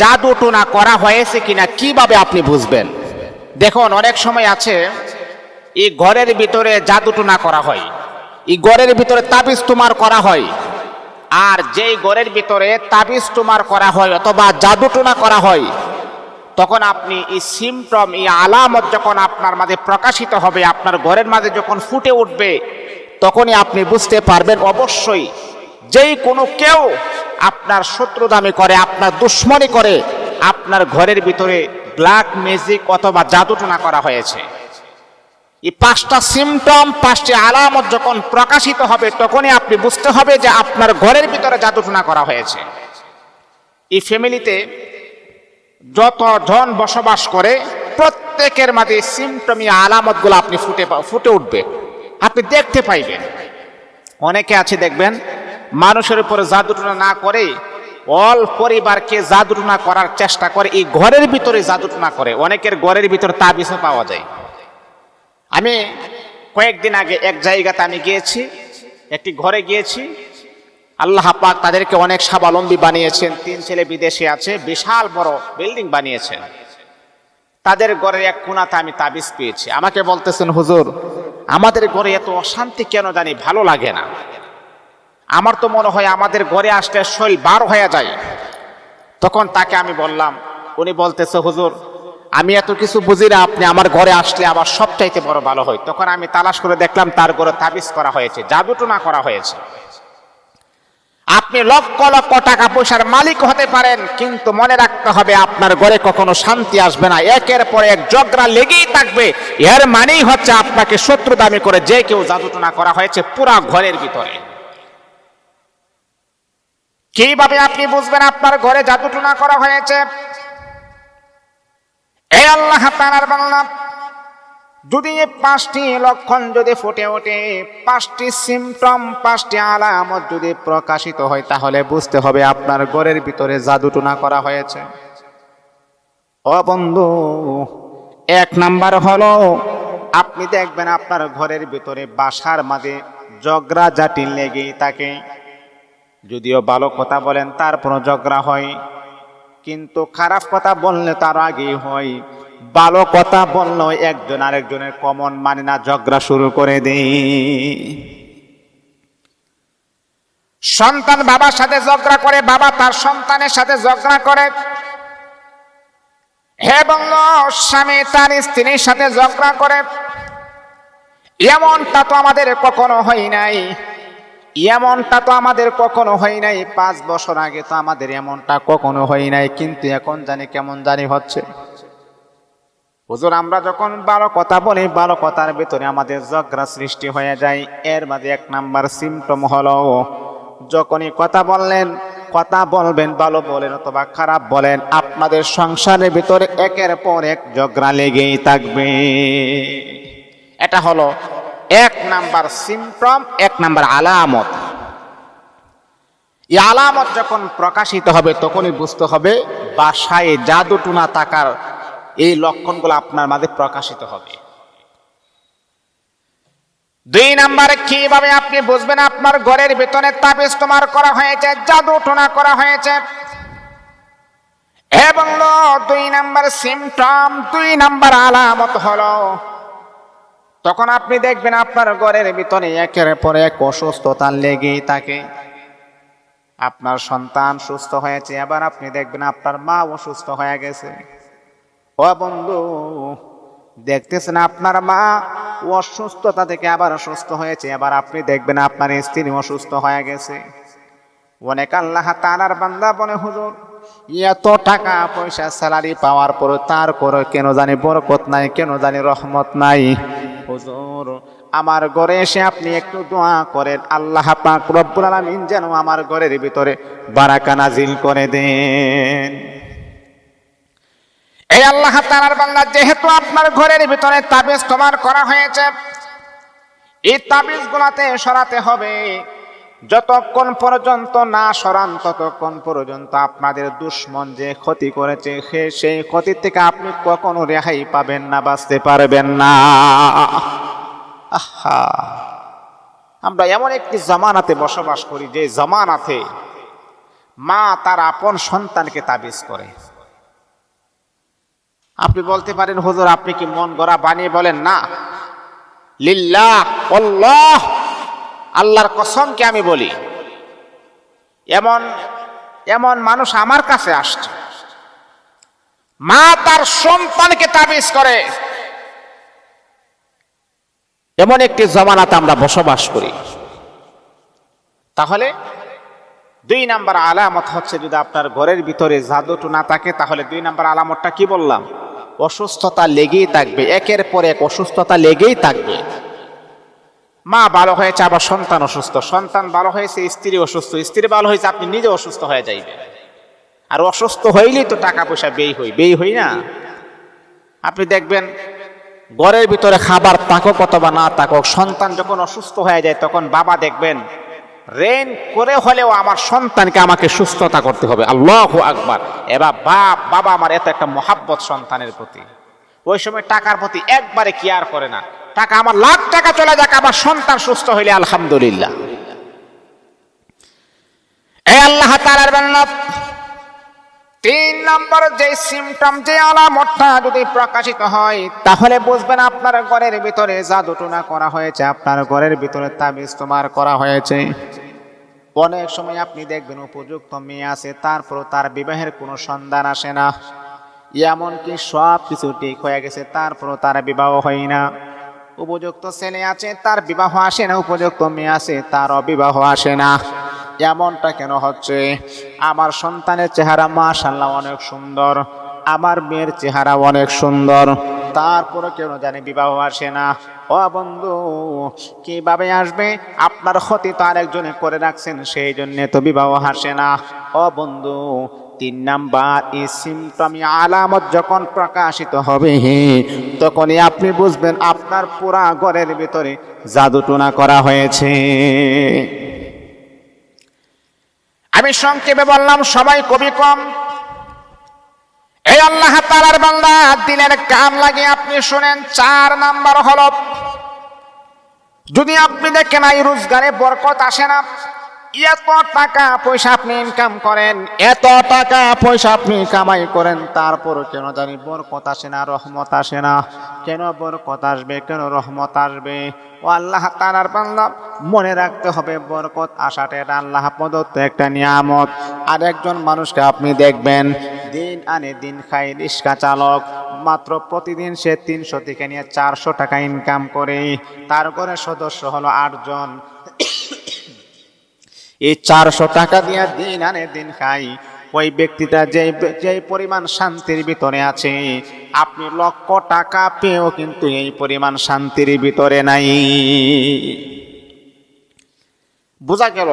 জাদু টোনা করা হয়েছে কিনা কীভাবে আপনি বুঝবেন? দেখুন, অনেক সময় আছে, এই ঘরের ভিতরে জাদু টোনা করা হয়। এই ঘরের ভিতরে তাবিজ তোমার করা হয়। আর যেই ঘরের ভিতরে তাবিজ তোমার করা হয় অথবা জাদু টোনা করা হয়, তখন আপনি এই সিমটম এই আলামত যখন আপনার মাঝে প্রকাশিত হবে, আপনার ঘরের মাঝে যখন ফুটে উঠবে, তখনই আপনি বুঝতে পারবেন অবশ্যই, যেই কোনো কেউ আপনার শত্রু দামি করে, আপনার দুশ্মনী করে, আপনার ঘরের ভিতরে ব্ল্যাক ম্যাজিক অথবা জাদুটনা করা হয়েছে। এই পাঁচটা সিমটম পাঁচটি আলামত যখন প্রকাশিত হবে, তখনই আপনি বুঝতে হবে যে আপনার ঘরের ভিতরে জাদুটনা করা হয়েছে। এই ফ্যামিলিতে যত জন বসবাস করে, প্রত্যেকের মাঝে সিমটমি আলামতগুলো আপনি ফুটে ফুটে উঠবে। আপনি দেখতে পাইবেন। অনেকে আছে, দেখবেন মানুষের উপরে জাদুটনা না করে, অল পরিবারকে জাদুটনা করার চেষ্টা করে, এই ঘরের ভিতরে জাদুটনা করে। অনেকের ঘরের ভিতরে তাবিজও পাওয়া যায়। আমি কয়েকদিন আগে এক জায়গাতে আমি গিয়েছি, একটি ঘরে গিয়েছি। আল্লাহ পাক তাদেরকে অনেক স্বাবলম্বী বানিয়েছেন, তিন ছেলে বিদেশে আছে, বিশাল বড় বিল্ডিং বানিয়েছেন। তাদের ঘরের এক কোনাতে আমি তাবিজ পেয়েছি। আমাকে বলতেছেন, হুজুর, আমাদের ঘরে এত অশান্তি কেন জানি ভালো লাগে না। আমার তো মনে হয় আমাদের ঘরে আসলে শৈল বার হয়ে যায়। তখন তাকে আমি বললাম, উনি বলতেছে, হুজুর, আমি এত কিছু বুঝি না, আপনি আমার ঘরে আসলে আবার সবচাইতে বড় ভালো হয়। তখন আমি তালাশ করে দেখলাম, তার ঘরে তাবিজ করা হয়েছে জাদুটনা করা হয়েছে। আপনি লক্ষ লক্ষ টাকা পয়সার মালিক হতে পারেন, কিন্তু মনে রাখতে হবে আপনার ঘরে কখনো শান্তি আসবে না। একের পর এক ঝগড়া লেগেই থাকবে। এর মানেই হচ্ছে আপনাকে শত্রু দামি করে যে কেউ জাদুটনা করা হয়েছে পুরা ঘরের ভিতরে। কীভাবে আপনি বুঝবেন আপনার ঘরে জাদুটনা করা হয়েছে। এই আল্লাহ তাআলার বাংলা যদি পাঁচটি লক্ষণ যদি ফুটে ওঠে, পাঁচটি সিমটম পাঁচটি আলামত যদি প্রকাশিত হয়, তাহলে বুঝতে হবে আপনার ঘরের ভিতরে জাদুটনা করা হয়েছে। ও বন্ধু, এক নাম্বার হলো, আপনি দেখবেন আপনার ঘরের ভিতরে বাসার মাঝে জগরা জাটিন লেগেই থাকে। যদিও ভালো কথা বলেন তারপরও ঝগড়া হয়। কিন্তু খারাপ কথা বললে তার আগেই হয়। ভালো কথা বললেও একজন আরেকজনের কমন মানে না, ঝগড়া শুরু করে দেই। সন্তান বাবার সাথে ঝগড়া করে, বাবা তার সন্তানের সাথে ঝগড়া করে। এবং স্বামী তার স্ত্রীর সাথে ঝগড়া করে। এমনটা তো আমাদের কখনো হয় নাই। এমনটা তো আমাদের কখনো হয় নাই। পাঁচ বছর আগে তো আমাদের এমনটা কখনো হয় নাই, কিন্তু এখন জানি কেমন জানি হচ্ছে। হুজুর, আমরা যখন ভালো কথা বলি, ভালো কথার ভিতরে আমাদের ঝগড়া সৃষ্টি হয়ে যায়। এর মাঝে এক নাম্বার সিমটম হলো, যখনই কথা বললেন, কথা বলবেন, ভালো বলেন অথবা খারাপ বলেন, আপনাদের সংসারের ভিতরে একের পর এক ঝগড়া লেগেই থাকবে। এটা হলো এক নাম্বার সিমটম এক নাম্বার আলামত। এই আলামত যখন প্রকাশিত হবে, তখনই বুঝতে হবে বাসায় জাদুটুনা থাকার এই লক্ষণগুলো আপনার মাঝে প্রকাশিত হবে। দুই নাম্বারে কীভাবে আপনি বুঝবেন আপনার ঘরের ভিতরে তাবিজ তোমার করা হয়েছে জাদু টোনা করা হয়েছে? এবং দুই নাম্বার সিমটম দুই নাম্বার আলামত হলো তখন আপনি দেখবেন আপনার ঘরের ভিতরে একের পর এক অসুস্থতা লেগেই থাকে। আপনার সন্তান সুস্থ হয়েছে, আবার আপনি দেখবেন আপনার মা অসুস্থ হয়ে গেছে। ও বন্ধু, দেখতেছেন আপনার মা অসুস্থতা থেকে আবার অসুস্থ হয়েছে, আবার আপনি দেখবেন আপনার স্ত্রী অসুস্থ হয়ে গেছে। অনেক আল্লাহ তানার বান্দা বনে হুজুর, এত টাকা পয়সা স্যালারি পাওয়ার পর তার কেন জানি বরকত নাই, কেন জানি রহমত নাই? হুজুর, আমার ঘরে এসে আপনি একটু দোয়া করেন। আল্লাহ পাক রব্বুল আলামিন যেন আমার ঘরের ভিতরে বারাকা নাজিল করে দেন। এই আল্লাহ তাআলার বান্দা যেহেতু আপনার ঘরের ভিতরে তাবিজ তোমার করা হয়েছে, এই তাবিজ গুলাতে সরাতে হবে। যতক্ষণ পর্যন্ত না সরান, ততক্ষণ পর্যন্ত আপনাদের দুশ্মন যে ক্ষতি করেছে সেই ক্ষতি থেকে আপনি কখনো রেহাই পাবেন না, বাঁচতে পারবেন না। আহা। আমরা এমন একটি জামানাতে বসবাস করি যে জামানাতে মা তার আপন সন্তানকে তাবিজ করে। আপনি বলতে পারেন, হুজুর, আপনি কি মন গড়া বানিয়ে বলেন? না। লিল্লাহ, আল্লাহ, আল্লাহর কসমকে আমি বলি? এমন এমন মানুষ আমার কাছে আসছে। মা তার সন্তানকে তাবিজ করে। এমন একটি জমানাতে আমরা বসবাস করি। তাহলে দুই নাম্বার আলামত হচ্ছে যদি আপনার ঘরের ভিতরে জাদুটু না থাকে, তাহলে দুই নাম্বার আলামতটা কি বললাম? অসুস্থতা লেগেই থাকবে, একের পর এক অসুস্থতা লেগেই থাকবে। মা ভালো হয়েছে, আবার সন্তান অসুস্থ। সন্তান ভালো হয়েছে, স্ত্রী অসুস্থ। স্ত্রী ভালো হয়েছে, আপনি নিজে অসুস্থ হয়ে যাইবেন। আর অসুস্থ হইলেই তো টাকা পয়সা ব্যয় হই ব্যয় হই না। আপনি দেখবেন ঘরের ভিতরে খাবার তাকক অথবা না তাকক সন্তান যখন অসুস্থ হয়ে যায়, তখন বাবা দেখবেন, রেন করে হলেও আমার সন্তানকে আমাকে সুস্থতা করতে হবে। আল্লাহ আকবার। এবার বাপ, বাবা আমার, এত একটা মহাব্বত সন্তানের প্রতি। ওই সময় টাকার প্রতি একবারে কেয়ার করে না। টাকা আমার লাখ টাকা চলে যাক, আমার সন্তান সুস্থ হইলে আলহামদুলিল্লাহ। আল্লাহ তালার তিন নম্বর যে সিমটম যে আলামতটা যদি প্রকাশিত হয়, তাহলে বুঝবেন আপনার ঘরের ভিতরে জাদুটুনা করা হয়েছে, আপনার ঘরের ভিতরে তাবিজ তোমার করা হয়েছে। অনেক সময় আপনি দেখবেন উপযুক্ত মেয়ে আছে তারপর তার বিবাহের কোনো সন্ধান আসে না। এমনকি সব কিছু ঠিক হয়ে গেছে, তারপরও তার বিবাহ হয় না। উপযুক্ত ছেলে আছে, তার বিবাহ আসে না, উপযুক্ত মেয়ে আছে, তার অবিবাহ আসে না। এমনটা কেন হচ্ছে? আমার সন্তানের চেহারা মাশাল্লাহ অনেক সুন্দর। আমার মেয়ের চেহারা অনেক সুন্দর। তারপরে কেন জানি বিবাহ আসে না। ও বন্ধু, কীভাবে আসবে? আপনার ক্ষতি তো আরেকজনে করে রাখছেন, সেই জন্যে তো বিবাহ আসে না। ও বন্ধু, তিন নাম্বার, এই সিমটমি আলামত যখন প্রকাশিত হবে, তখনই আপনি বুঝবেন আপনার পুরা ঘরের ভিতরে জাদুটুনা করা হয়েছে। আমি সংক্ষেপে বললাম, সবাই কবি কম। এই আল্লাহ তালার বান্দা, দিলের কান লাগে আপনি শুনেন, চার নাম্বার হল, যদি আপনি দেখেন এই রোজগারে বরকত আসে না এত টাকা পয়সা আপনি ইনকাম করেন, এত টাকা পয়সা আপনি কামাই করেন, তারপর কেন জানি বরকত আসে না, রহমত আসে না। কেন বরকত আসবে, কেন রহমত আসবে? ও আল্লাহ তালার বান্দা, মনে রাখতে হবে বরকত আসাটা এটা আল্লাহ প্রদত্ত একটা নিয়ামত। আর একজন মানুষকে আপনি দেখবেন, দিন আনে দিন খাই রিক্সা চালক, মাত্র প্রতিদিন সে তিনশো থেকে নিয়ে চারশো টাকা ইনকাম করে। তার ঘরে সদস্য হলো আটজন। এই চারশো টাকা দিয়ে দিন আনে দিন খাই। ওই ব্যক্তিটা যে যে পরিমাণ শান্তির ভিতরে আছে, আপনি লক্ষ টাকা পেয়েও কিন্তু এই পরিমাণ শান্তির ভিতরে নাই। বোঝা গেল,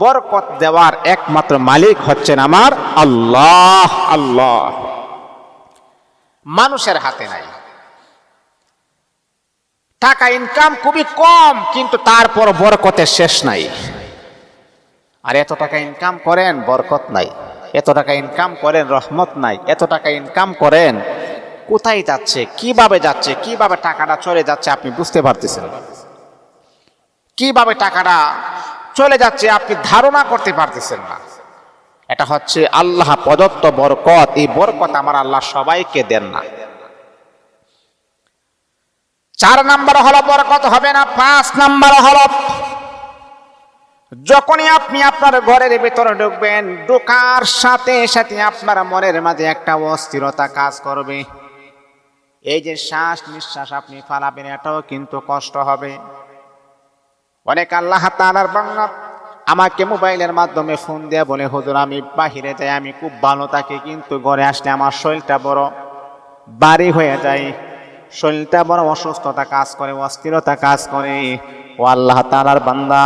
বরকত দেওয়ার একমাত্র মালিক হচ্ছেন আমার আল্লাহ আল্লাহ। মানুষের হাতে নাই। টাকা ইনকাম খুবই কম, কিন্তু তারপর বরকতের শেষ নাই। আর এত টাকা ইনকাম করেন, বরকত নাই। এত টাকা ইনকাম করেন, রহমত নাই। এত টাকা ইনকাম করেন, কোথায় যাচ্ছে, কীভাবে যাচ্ছে, কীভাবে টাকাটা চলে যাচ্ছে আপনি বুঝতে পারতেছেন? কীভাবে টাকাটা চলে যাচ্ছে আপনি ধারণা করতে পারতেছেন না। এটা হচ্ছে আল্লাহ প্রদত্ত বরকত। এই বরকত আমার আল্লাহ সবাইকে দেন না। চার নাম্বার হলো বরকত হবে না, পাঁচ নাম্বার হলো যখনই আপনি আপনার ঘরের ভেতরে ঢুকবেন, ঢোকার সাথে সাথে আপনার মনের মাঝে একটা অস্থিরতা কাজ করবে। এই যে শ্বাস নিঃশ্বাস আপনি ফালাবেন, এটাও কিন্তু কষ্ট হবে। অনেক আল্লাহ তালার বাংলা আমাকে মোবাইলের মাধ্যমে ফোন দিয়ে বলে, হুজুর, আমি বাহিরে যাই, আমি খুব ভালো থাকি কিন্তু ঘরে আসলে আমার শরীরটা বড় বাড়ি হয়ে যায়। শরীরটা বড় অসুস্থতা কাজ করে, অস্থিরতা কাজ করে। ও আল্লাহ তালার বান্দা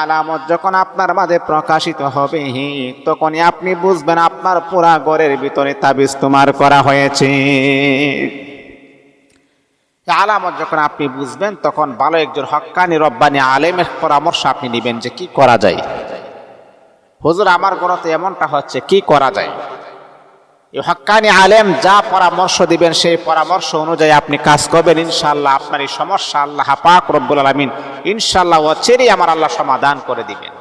আলামত যখন আপনার মাঝে প্রকাশিত হবে, তখনই আপনি বুঝবেন আপনার পুরা ঘরের ভিতরে তাবিজ তোমার করা হয়েছে। আলামত যখন আপনি বুঝবেন, তখন ভালো একজন হক্কানি রব্বানি আলেমের পরামর্শ আপনি নেবেন যে কি করা যায়। হুজুর, আমার গড়তে এমনটা হচ্ছে, কি করা যায়? এই হক্কানি আলেম যা পরামর্শ দিবেন, সেই পরামর্শ অনুযায়ী আপনি কাজ করবেন। ইনশাল্লাহ আপনার এই সমস্যা আল্লাহ পাক রব্বুল আলমিন ইনশাল্লাহ অচেরই আমার আল্লাহ সমাধান করে দিবেন।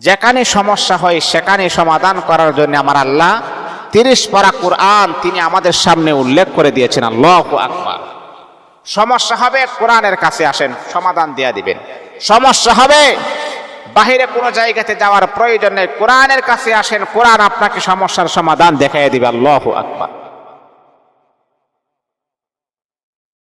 যেখানে সমস্যা হয়, সেখানে সমাধান করার জন্য আমার আল্লাহ তিরিশ পারা কোরআন তিনি আমাদের সামনে উল্লেখ করে দিয়েছেন। আল্লাহ আকবার। সমস্যা হবে, কোরআনের কাছে আসেন, সমাধান দিয়ে দিবেন। সমস্যা হবে বাহিরে কোনো জায়গাতে যাওয়ার প্রয়োজন নেই। কোরআনের কাছে আসেন, কোরআন আপনাকে সমস্যার সমাধান দেখাই দিবে। আল্লাহ আকবার।